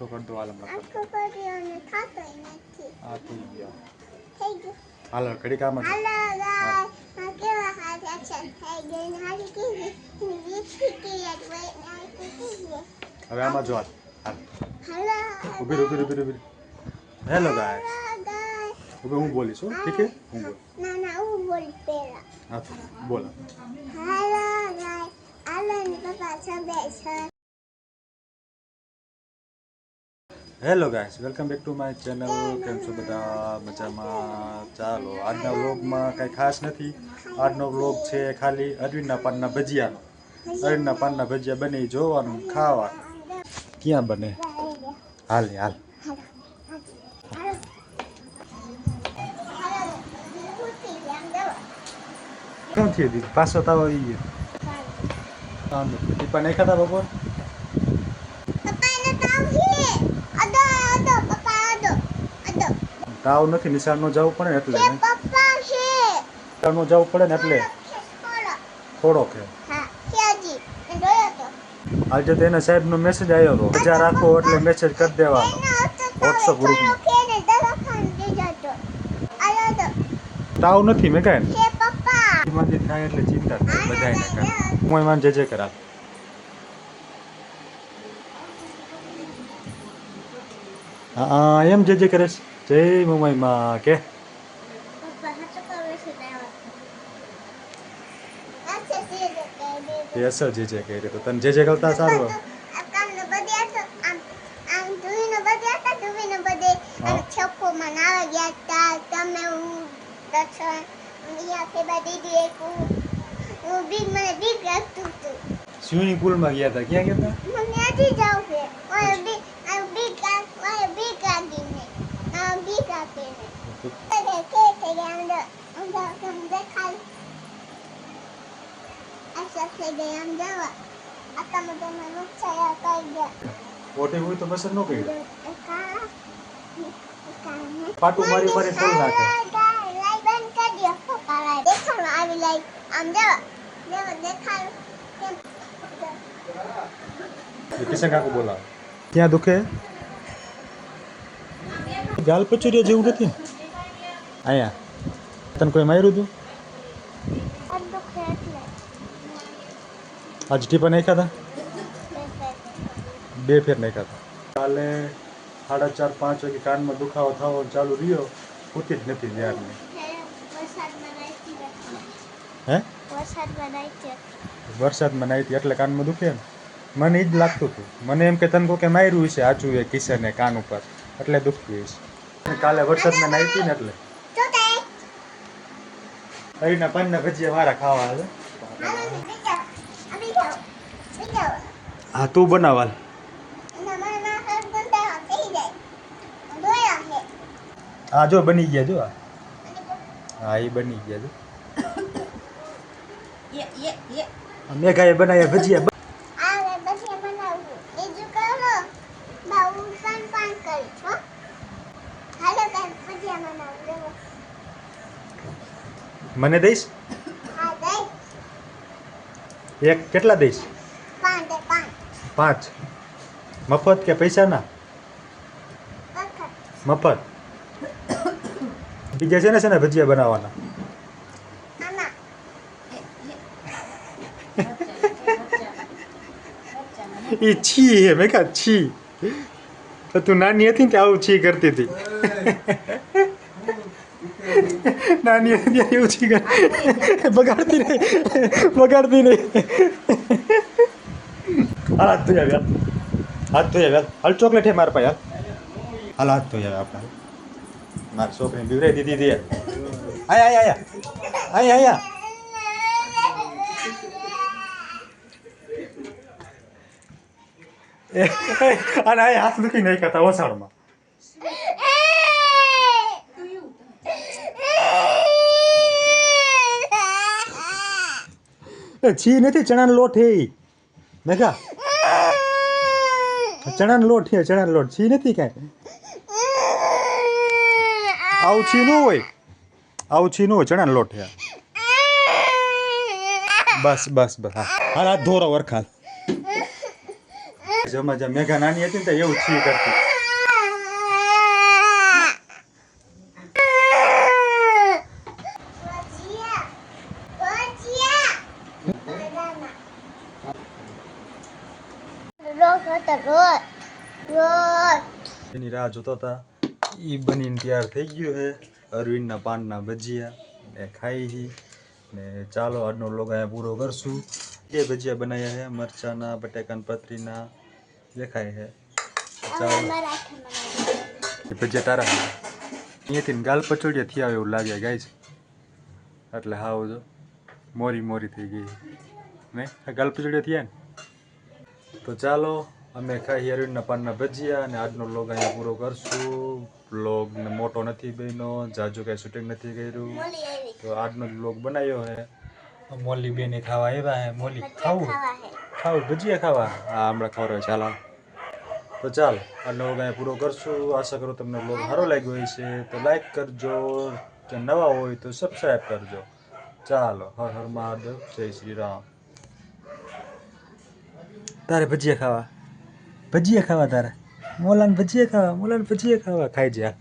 હાલ હમણાં કરી. થાતોય નથી આ થઈ ગયો હાલો ઘડી કામ હાલો હવે આમાં જો હાલ હાલ હાલો ઊભી ઊભી ઊભી ઊભી હેલો ગાય હાલો હવે હું બોલીશ ઠીક છે હું બોલ ના ના હું બોલ પેલા હા બોલ હાલો ગાય હાલો ને પપ્પા છબે છે hello guys welcome back to my channel કેમ છો બધા? મજામાં? ચાલો, આજના વ્લોગમાં કંઈ ખાસ નથી. આજનો વ્લોગ છે ખાલી અરવિંદના પાનના ભજીયાનો. અરવિંદના પાનના ભજીયા બને જોવાનું, ખાવાનું. ક્યાં બને? હાલ હાલ. થયું દીદી? પાછો તાવ આવી ગયો. પણ નહીં ખાતા બપોર? તાવ નથી નિશાળનો જવું પડે ને એટલે? નિશાળનો જવું પડે ને એટલે. થોડો કે. આજે તો. એના સાહેબનો મેસેજ આવ્યો હતો રજા રાખો એટલે મેસેજ કરી દેવાનો. વોટ્સઅપ ગ્રુપમાં. તાવ નથી મેં કાંઈ. માંદી થાય એટલે ચિંતા થાય બધાને કાંઈ હું એમાં જે જે કરા એમ જે જે કરે છે. મમાઈમાં કે એ અસર જે જે કહી તો તને જે જે કરતા સારું સ્વિમિંગ પુલમાં નાવા ગયા હતા તમે હું દર્શન મને બીક લાગીને અરે કે કે ગયા અંદર અંદર અંદર ખાલી અચ્છા થઈ ગયા અંદર आता मुझे मनुष्य छाया कर गया ઓટી હોય તો બસ ન કરી કા કા પાટું મારી મારી ખોલ નાખે લાઈ બંધ કરી દો ફોકા લાઈ દેખાડો આવી લાઈ આમ જાવ દેવો દેખાડો કેમ એ કિશન કાકુ બોલાવે ક્યાં દુખે ગાલ પચુરિયા જેવું નથી ને? અહીંયા. તને કોઈ માર્યું હતું આજ ટીપા નહીં ખાતા બે ફેર. નહીં ખાતા કાલે સાડા ચાર પાંચ વાગે કાનમાં દુખાવો થવો ચાલુ રહ્યો. પૂતી જ નથી રાખી. હે? વરસાદમાં નાહી હતી એટલે કાનમાં દુખે ને? મને એ જ લાગતું હતું. મને એમ કે તને કોઈ કે માર્યું છે આચું એ કિશને કાન ઉપર. એટલે દુખતું હશે. કાલે વરસાદમાં ને હતી ને એટલે. તે પાનના ભજીયા મારા ખાવા બીજા હા તું બનાવાલ છે. હા જો બની ગયા જો આ. હા એ બની ગયા જો. મેઘાએ બનાવ્યા ભજીયા. બનાવું. બીજું કરો. પણ કરી હો હાલો કાંઈ ભજીયા બનાવું દેવો મને દઈશ? હા દઈ. એક કેટલા દઈશ? પાન દે પાન પાંચ. મફત કે પૈસાના? વખત મફત. બીજા છે ને છે ને ભજીયા બનાવવાના? આમાં એ છી હે મેં કહા છી. તો તું નાની હતી ને ત્યાં આવું છી કરતી હતી. નાની હતી એવું છે કે બગાડતી નહીં બગાડતી નહીં હાલ હાથ ધોઈ આવ્યા હાથ ધોઈ આવ્યા હાલ ચોકલેટ હે મારા પાસે હાલ હાલ હાથ ધોઈ આવ્યા આપણે મારી છોકરીને બીવરાઈ દીધી હતી આયા આયા આયા આયા આયા અને આ હાથ દુખી નહીં કરતા ઓસાડમાં છી નથી ચણાનો લોટ હે. મેઘા. ચણાનો લોટ છે ચણાનો લોટ. છી નથી કાંઈ? આવું છી ન હોય? આવું છી ન હોય ચણાનો લોટ છે બસ બસ બસ હા. હા હાથ ધોરો વરખાલ. જમા જમ. મેઘા નાની હતી ને તો એવું છી કરતી તો રોજ રોજ એની રાહ જોતા હતા એ બનીને તૈયાર થઈ ગયું છે અરવિંદના પાનના ભજીયા. ને ખાઈ હી. ને ચાલો આજનો લોગ અહીંયા પૂરો કરશું. એ ભજીયા બનાવ્યા છે મરચાના બટેકાના પતરીના. દેખાય છે ચાલો. ભજીયા તારા અહીંયાથી ગાલ પચોડિયા થી આવે એવું લાગે ગાય છે એટલે હાવ જો. મોરી મોરી થઈ ગઈ ને? આ ગાલ પચોડિયા થયા ને? તો ચાલો. અમે ખાઈ અરવિંદના પાનના ભજીયા અને આજનો લોગ અહીંયા પૂરો કરશું. બ્લોગ મોટો નથી બન્યો જાજુ કાંઈ શૂટિંગ નથી કર્યું. તો આજનો બ્લોગ બનાવ્યો હે. મોલી બેને ખાવા આવ્યા હે મોલી. ખાવું? ખાવા ભજીયા ખાવા? હા હમણાં ખવડાવે ચાલો તો ચાલ આજનો લોગ અહીંયા પૂરો કરશું. આશા કરું તમને બ્લોગ સારો લાગ્યો હોય છે તો લાઈક કરજો. કે નવા હોય તો સબસ્ક્રાઈબ કરજો. ચાલો હર હર મહાદેવ. જય શ્રી રામ. તારે ભજીયા ખાવા? ભજીયા ખાવા તારા? મોલાન ભજીયા ખાવા મોલાન ભજીયા ખાવા ખાઈ જા.